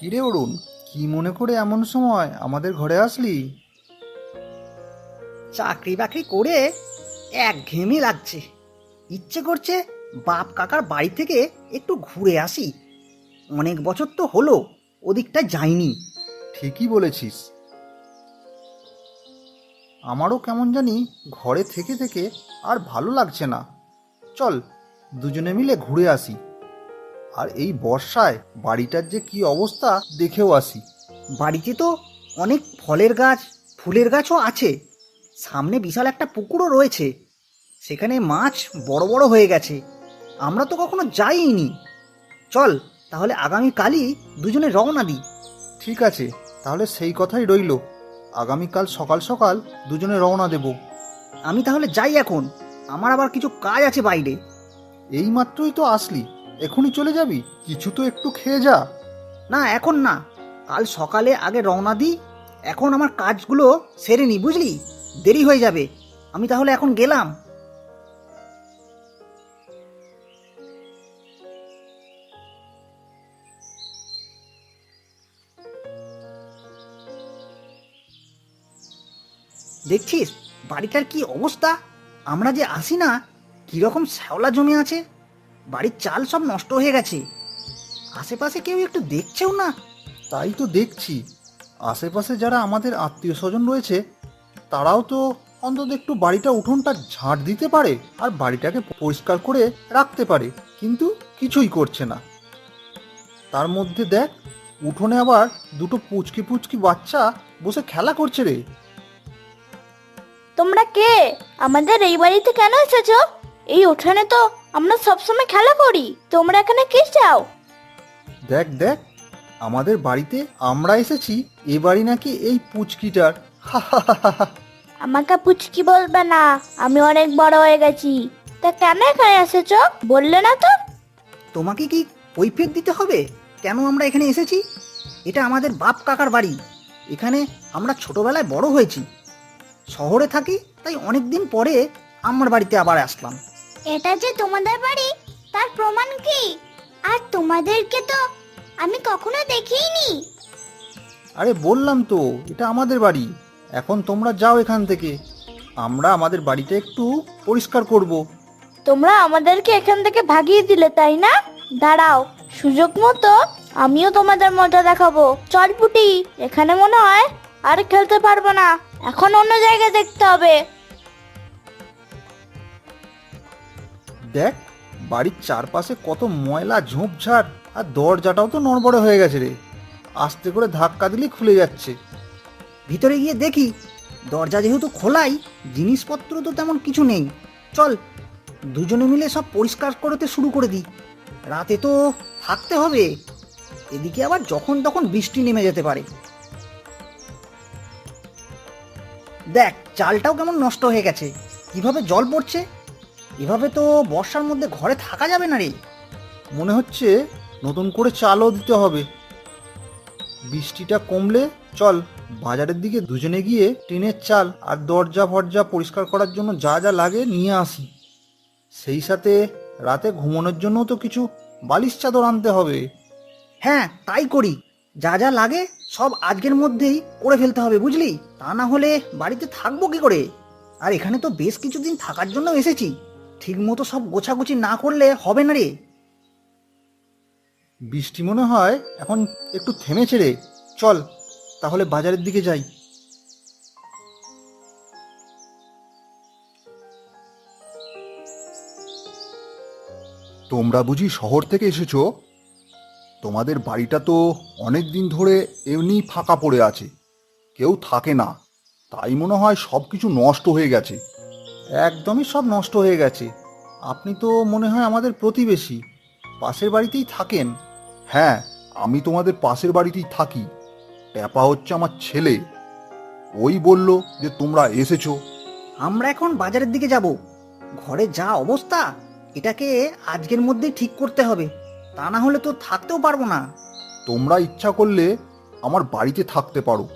কিরে অরুণ কি মনে করে এমন সময় আমাদের ঘরে আসলি? চাকরি বাকরি করে এক ঘেমে লাগছে। ইচ্ছে করছে বাপ কাকার বাড়ি থেকে একটু ঘুরে আসি। অনেক বছর তো হলো ওদিকটা যাইনি। ঠিকই বলেছিস। আমারও কেমন জানি ঘরে থেকে থেকে আর ভালো লাগছে না। চল দুজনে মিলে ঘুরে আসি। আর এই বর্ষায় বাড়িটার যে কি অবস্থা দেখেও আসি। বাড়িতে তো অনেক ফলের গাছ ফুলের গাছও আছে। সামনে বিশাল একটা পুকুরও রয়েছে। সেখানে মাছ বড় বড় হয়ে গেছে। আমরা তো কখনো যাইনি। চল তাহলে আগামীকালই দুজনে রওনা দিই। ঠিক আছে তাহলে সেই কথাই রইল। আগামীকাল সকাল সকাল দুজনে রওনা দেব। আমি তাহলে যাই এখন। আমার আবার কিছু কাজ আছে বাইরে। এই মাত্রই তো আসলি। এখনই চলে যাবি? কিছু তো একটু খেয়ে যা। না, এখন না। কাল সকালে আগে রওনা দিই। এখন আমার কাজগুলো সেরে নি, বুঝলি? দেরি হয়ে যাবে। আমি তাহলে এখন গেলাম। দেখছিস, বাড়িটার কি অবস্থা? আমরা যে আসি না, কীরকম শ্যাওলা জমে আছে? বাড়ির চাল সব নষ্ট হয়ে গেছে। আশেপাশে কেউ একটু দেখছেও না। তাই তো দেখছি। আশেপাশে যারা আমাদের আত্মীয় স্বজন রয়েছে তারাও তো অন্তত একটু বাড়িটা উঠোনটা ঝাঁট দিতে পারে আর বাড়িটাকে পরিষ্কার করে রাখতে পারে কিন্তু কিছুই করছে না। তার মধ্যে দেখ উঠোনে আবার দুটো পুচকি পুচকি বাচ্চা বসে খেলা করছে রে। তোমরা কে? আমাদের এই বাড়িতে কেন এসেছ? এই উঠানে তো আমরা সবসময় খেলা করি। তোমরা এখানে কি চাও? দেখ দেখ আমাদের বাড়িতে আমরা এসেছি এ বাড়ি নাকি এই পুচকিটার। আমাকে পুচকি বলবে না আমি অনেক বড় হয়ে গেছি। তা কেন এখানে এসেছ? বললে না তো। তোমাকে কি কৈফিয়ত দিতে হবে? কেন আমরা এখানে এসেছি? এটা আমাদের বাপ কাকার বাড়ি। এখানে আমরা ছোটবেলায় বড় হয়েছি। শহরে থাকি তাই অনেক দিন পরে আমার বাড়িতে আবার আসলাম। এটা যে তোমাদের বাড়ি তার প্রমাণ কি? আর তোমাদেরকে তো আমি কখনো দেখিনি। আরে বললাম তো এটা আমাদের বাড়ি। এখন তোমরা যাও এখান থেকে। আমরা আমাদের বাড়িটা একটু পরিষ্কার করব। তোমরা আমাদেরকে এখান থেকে ভাগিয়ে দিলে তাই না? দাঁড়াও সুযোগ মতো আমিও তোমাদের মজা দেখাবো। চল পুটি এখানে মনে হয় আর খেলতে পারব না। এখন অন্য জায়গায় দেখতে হবে। দেখ, বাড়ির চারপাশে কত ময়লা, ঝোপঝাড়, আর দরজাটাও তো নড়বড়ে হয়ে গেছে রে। আস্তে করে ধাক্কা দিলেই খুলে যাচ্ছে। ভিতরে গিয়ে দেখি, দরজা যেহেতু খোলাই, জিনিসপত্র তো তেমন কিছু নেই। চল, দুজনে মিলে সব পরিষ্কার করতে শুরু করে দিই। রাতে তো থাকতে হবে। এদিকে আবার যখন তখন বৃষ্টি নেমে যেতে পারে। দেখ, চালটাও কেমন নষ্ট হয়ে গেছে। কীভাবে জল পড়ছে? এভাবে তো বর্ষার মধ্যে ঘরে থাকা যাবে না রে। মনে হচ্ছে নতুন করে চালও দিতে হবে। বৃষ্টিটা কমলে চল বাজারের দিকে দুজনে গিয়ে টিনের চাল আর দরজা ফরজা পরিষ্কার করার জন্য যা যা লাগে নিয়ে আসি। সেই সাথে রাতে ঘুমানোর জন্য তো কিছু বালিশ চাদর আনতে হবে। হ্যাঁ তাই করি। যা যা লাগে সব আজকের মধ্যেই করে ফেলতে হবে বুঝলি? তা না হলে বাড়িতে থাকব কি করে? আর এখানে তো বেশ কিছুদিন থাকার জন্য এসেছি। ঠিক মতো সব গোছাগুছি না করলে হবে না রে। বৃষ্টি মনে হয় এখন একটু থেমেছে রে। চল, তাহলে বাজারের দিকে যাই। তোমরা বুঝি শহর থেকে এসেছ? তোমাদের বাড়িটা তো অনেক দিন ধরে এমনি ফাঁকা পড়ে আছে। কেউ থাকে না। তাই মনে হয় সব কিছু নষ্ট হয়ে গেছে। একদমই সব নষ্ট হয়ে গেছে। আপনি তো মনে হয় আমাদের প্রতিবেশী। পাশের বাড়িতেই থাকেন। হ্যাঁ আমি তোমাদের পাশের বাড়িতেই থাকি। ট্যাপা হচ্ছে আমার ছেলে। ওই বলল যে তোমরা এসেছ। আমরা এখন বাজারের দিকে যাব। ঘরে যা অবস্থা এটাকে আজকের মধ্যেই ঠিক করতে হবে। তা না হলে তো থাকতেও পারব না। তোমরা ইচ্ছা করলে আমার বাড়িতে থাকতে পারো।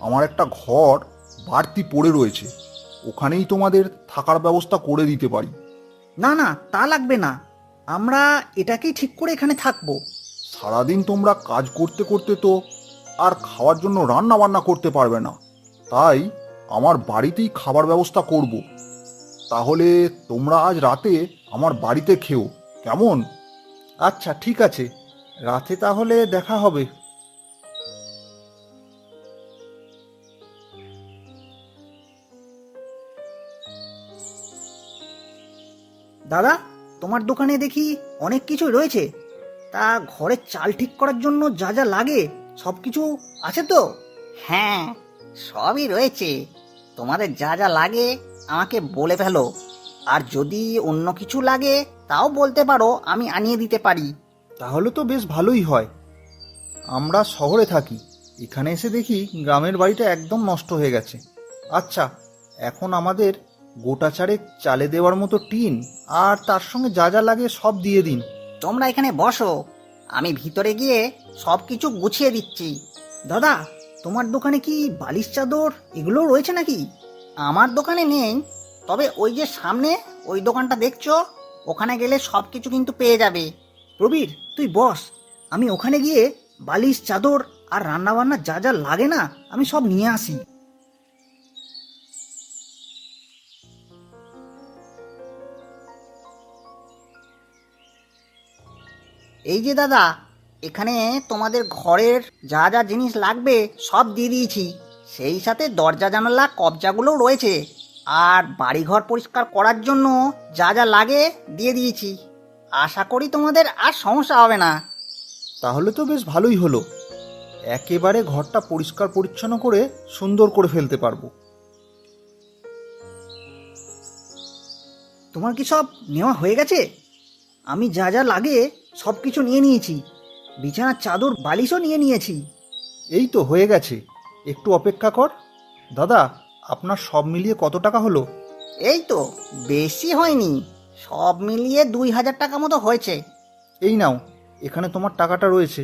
আমার একটা ঘর বাড়তি পড়ে রয়েছে। ওখানেই তোমাদের থাকার ব্যবস্থা করে দিতে পারি। না না তা লাগবে না। আমরা এটাকেই ঠিক করে এখানে থাকব। সারাদিন তোমরা কাজ করতে করতে তো আর খাওয়ার জন্য রান্না বান্না করতে পারবে না। তাই আমার বাড়িতেই খাবার ব্যবস্থা করব। তাহলে তোমরা আজ রাতে আমার বাড়িতে খেও। কেমন? আচ্ছা ঠিক আছে। রাতে তাহলে দেখা হবে। দাদা তোমার দোকানে দেখি অনেক কিছু রয়েছে। তা ঘরের চাল ঠিক করার জন্য যা যা লাগে সব কিছু আছে তো? হ্যাঁ সবই রয়েছে। তোমাদের যা যা লাগে আমাকে বলে ফেলো। আর যদি অন্য কিছু লাগে তাও বলতে পারো আমি আনিয়ে দিতে পারি। তাহলে তো বেশ ভালোই হয়। আমরা শহরে থাকি। এখানে এসে দেখি গ্রামের বাড়িটা একদম নষ্ট হয়ে গেছে। আচ্ছা এখন আমাদের গোটা চারেক চালে দেওয়ার মতো টিন আর তার সঙ্গে যা যা লাগে সব দিয়ে দিন। তোমরা এখানে বসো। আমি ভিতরে গিয়ে সব কিছু গুছিয়ে দিচ্ছি। দাদা তোমার দোকানে কি বালিশ চাদর এগুলো রয়েছে নাকি? আমার দোকানে নেই। তবে ওই যে সামনে ওই দোকানটা দেখছ ওখানে গেলে সব কিছু কিন্তু পেয়ে যাবে। প্রবীর তুই বস। আমি ওখানে গিয়ে বালিশ চাদর আর রান্না বান্না যা যা লাগে না আমি সব নিয়ে আসি। এই যে দাদা এখানে তোমাদের ঘরের যা যা জিনিস লাগবে সব দিয়ে দিয়েছি। সেই সাথে দরজা জানালা কবজাগুলোও রয়েছে। আর বাড়িঘর পরিষ্কার করার জন্য যা যা লাগে দিয়ে দিয়েছি। আশা করি তোমাদের আর সমস্যা হবে না। তাহলে তো বেশ ভালোই হলো। একেবারে ঘরটা পরিষ্কার পরিচ্ছন্ন করে সুন্দর করে ফেলতে পারব। তোমার কি সব নেওয়া হয়ে গেছে? আমি যা যা লাগে সব কিছু নিয়ে নিয়েছি। বিছানার চাদর বালিশও নিয়ে নিয়েছি। এই তো হয়ে গেছে। একটু অপেক্ষা কর। দাদা আপনার সব মিলিয়ে কত টাকা হলো? এই তো বেশি হয়নি। সব মিলিয়ে দুই হাজার টাকা মতো হয়েছে। এই নাও এখানে তোমার টাকাটা রয়েছে।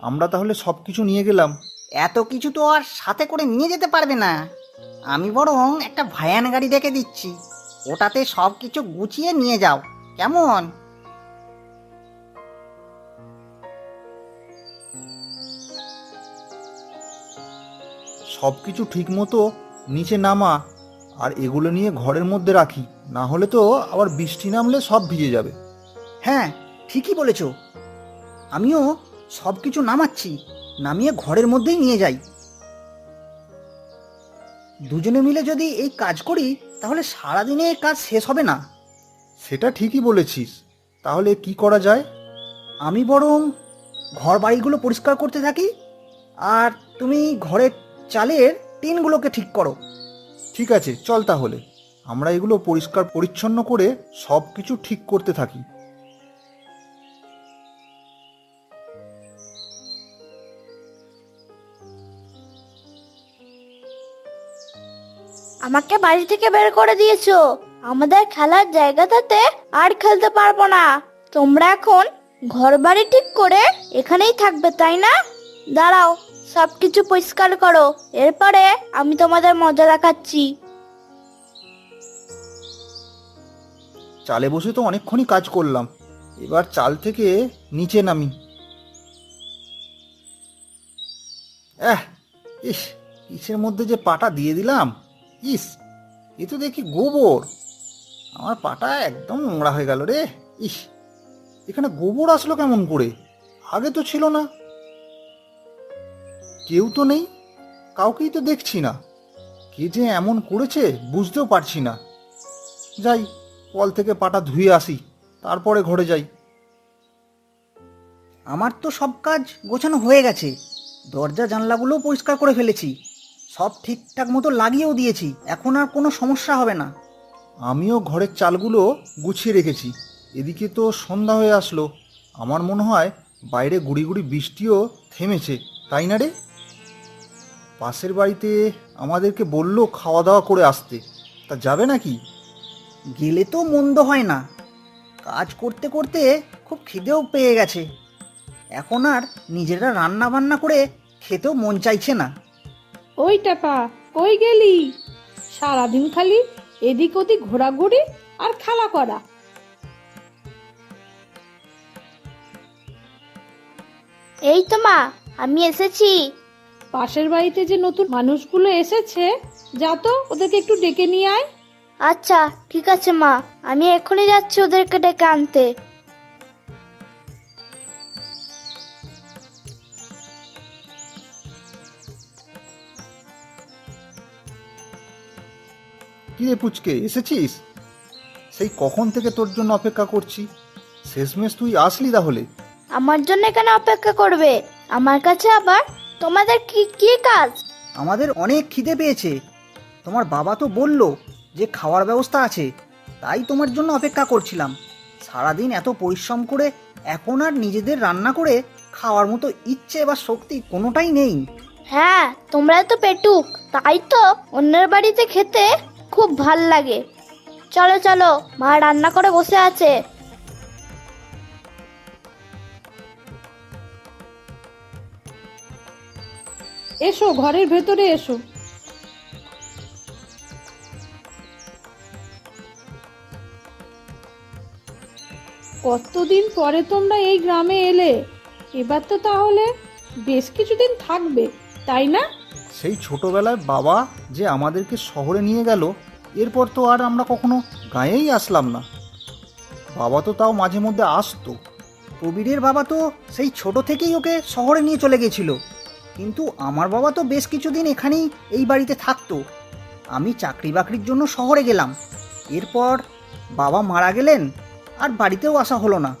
আমরা তাহলে সব কিছু নিয়ে গেলাম। এত কিছু তো আর সাথে করে নিয়ে যেতে পারবে না। আমি বরং একটা ভায়ান গাড়ি ডেকে দিচ্ছি। ওটাতে সব কিছু গুছিয়ে নিয়ে যাও। কেমন? সব কিছু ঠিক মতো নিচে নামা আর এগুলো নিয়ে ঘরের মধ্যে রাখি না হলে তো আবার বৃষ্টি নামলে সব ভিজে যাবে। হ্যাঁ ঠিকই বলেছ। আমিও সব কিছু নামাচ্ছি নামিয়ে ঘরের মধ্যেই নিয়ে যাই। দুজনে মিলে যদি এই কাজ করি তাহলে সারাদিনে এই কাজ শেষ হবে না। সেটা ঠিকই বলেছিস। তাহলে কি করা যায়? আমি বরং ঘর বাড়িগুলো পরিষ্কার করতে থাকি আর তুমি ঘরের চালের টিনগুলোকে ঠিক করো। ঠিক আছে চল তাহলে। আমরা এগুলো পরিষ্কার পরিচ্ছন্ন করে সব কিছু ঠিক করতে থাকি। আমাকে বাড়ি থেকে বের করে দিয়েছ। আমাদের খেলার জায়গাটাতে আর খেলতে পারব না। তোমরা এখন ঘর বাড়ি ঠিক করে এখানেই থাকবে তাই না? দাঁড়াও। সব কিছু পরিষ্কার করো। এরপরে আমি তোমাদের মজা দেখাচ্ছি। চালে বসে তো অনেকক্ষণই কাজ করলাম। এবার চাল থেকে নিচে নামি। এহ ইস ইসের মধ্যে যে পাটা দিয়ে দিলাম? ইস, এ তো দেখি গোবর। আমার পাটা একদম নোংরা হয়ে গেল রে। ইস, এখানে গোবর আসলো কেমন করে? আগে তো ছিল না। কেউ তো নেই। কাউকেই তো দেখছি না। কে যে এমন করেছে বুঝতেও পারছি না। যাই কল থেকে পাটা ধুয়ে আসি তারপরে ঘরে যাই। আমার তো সব কাজ গোছানো হয়ে গেছে। দরজা জানলাগুলোও পরিষ্কার করে ফেলেছি। সব ঠিকঠাক মতো লাগিয়েও দিয়েছি। এখন আর কোনো সমস্যা হবে না। আমিও ঘরের চালগুলো গুছিয়ে রেখেছি। এদিকে তো সন্ধ্যা হয়ে আসলো। আমার মনে হয় বাইরে গুড়ি গুড়ি বৃষ্টিও থেমেছে। তাই না রে? পাশের বাড়িতে আমাদেরকে বলল খাওয়া দাওয়া করে আসতে। তা যাবে নাকি? গেলে তো মন্দ হয় না। কাজ করতে করতে খুব খিদেও পেয়ে গেছে। এখন আর নিজেরা রান্না বান্না করে খেতেও মন চাইছে না। ওই টাকা কই গেলি? সারাদিন খালি এদিক ওদিক ঘোরাঘুরি আর খেলা করা। এই তো মা আমি এসেছি। পাশের বাড়িতে যে নতুন মানুষগুলো এসেছে যা তো ওদেরকে একটু ডেকে নিয়ে আয়। আচ্ছা ঠিক আছে মা। আমি এখনই যাচ্ছি ওদেরকে ডেকে আনতে। কি রে পুচকে এসেছিস? সেই কখন থেকে তোর জন্য অপেক্ষা করছি? শেষমেশ তুই আসলি তাহলে। আমার জন্য এখানে অপেক্ষা করবে? আমার কাছে আবার তোমাদের কি কি কাজ? আমাদের অনেক খিদে পেয়েছে। তোমার বাবা তো বলল যে খাওয়ার ব্যবস্থা আছে তাই তোমার জন্য অপেক্ষা করছিলাম। সারাদিন এত পরিশ্রম করে এখন আর নিজেদের রান্না করে খাওয়ার মতো ইচ্ছে বা শক্তি কোনোটাই নেই। হ্যাঁ তোমরা তো পেটুক তাই তো অন্যের বাড়িতে খেতে খুব ভালো লাগে। চলো চলো মা রান্না করে বসে আছে। এসো, ঘরের ভেতরে এসো। কতদিন পরে তোমরা এই গ্রামে এলে? এবার তো তাহলে বেশ কিছুদিন থাকবে, তাই না? সেই ছোটবেলায় বাবা যে আমাদেরকে শহরে নিয়ে গেল, এরপর তো আর আমরা কখনো গাঁয়েই আসলাম না। বাবা তো তাও মাঝে মধ্যে আসতো। প্রবীরের বাবা তো সেই ছোট থেকেই ওকে শহরে নিয়ে চলে গেছিল। কিন্তু আমার বাবা তো বেশ কিছুদিন এখানেই এই বাড়িতে থাকতো। আমি চাকরি বাকরির জন্য শহরে গেলাম। এরপর বাবা মারা গেলেন আর বাড়িতেও আসা হলো না।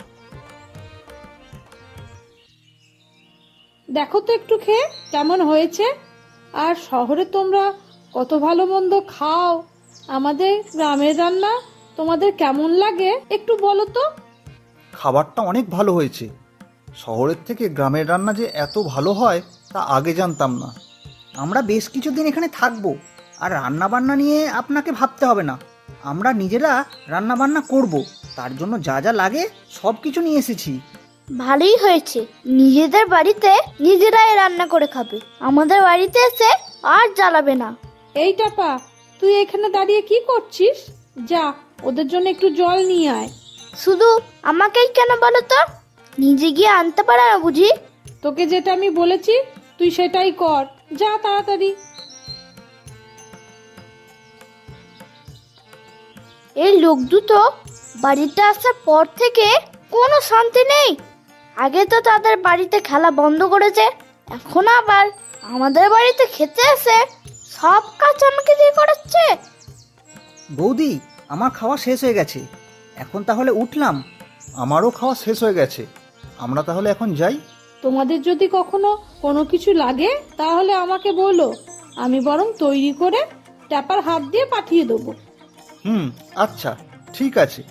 দেখো তো একটু খেয়ে কেমন হয়েছে? আর শহরে তোমরা কত ভালো মন্দ খাও। আমাদের গ্রামের রান্না তোমাদের কেমন লাগে একটু বলো তো? খাবারটা অনেক ভালো হয়েছে। শহরের থেকে গ্রামের রান্না যে এত ভালো হয় তা আগে জানতাম না। আমরা বেশ কিছুদিন এখানে থাকব আর রান্না বান্না নিয়ে আপনাকে ভাবতে হবে না। আমরা নিজেরা রান্না বান্না করব তার জন্য যা যা লাগে সব কিছু নিয়ে এসেছি। ভালোই হয়েছে। নিজেদের বাড়িতে নিজেরাই রান্না করে খাবে। আমাদের বাড়িতে এসে আর জ্বালাবে না। এই টাপা তুই এখানে দাঁড়িয়ে কি করছিস? যা ওদের জন্য একটু জল নিয়ে আয়। শুধু আমাকেই কেন বলো তো? নিজে গিয়ে আনতে পারে না বুঝি? তোকে যেটা আমি বলেছি তুই সেটাই কর। যা তাড়াতাড়ি। এই লোক দুটো বাড়িতে আসার পর থেকে কোনো শান্তি নেই। আগে তো তাদের বাড়িতে খেলা বন্ধ করেছে এখন আবার আমাদের বাড়িতে খেতে এসে সব কাজ আমাকে দিয়ে করাচ্ছে। বৌদি আমার খাওয়া শেষ হয়ে গেছে। এখন তাহলে উঠলাম। আমারও খাওয়া শেষ হয়ে গেছে। আমরা তাহলে এখন যাই। তোমাদের যদি কখনো কোনো কিছু লাগে, তাহলে আমাকে বলো। আমি বরং তৈরি করে ট্যাপার হাত দিয়ে পাঠিয়ে দেবো। হুম আচ্ছা ঠিক আছে।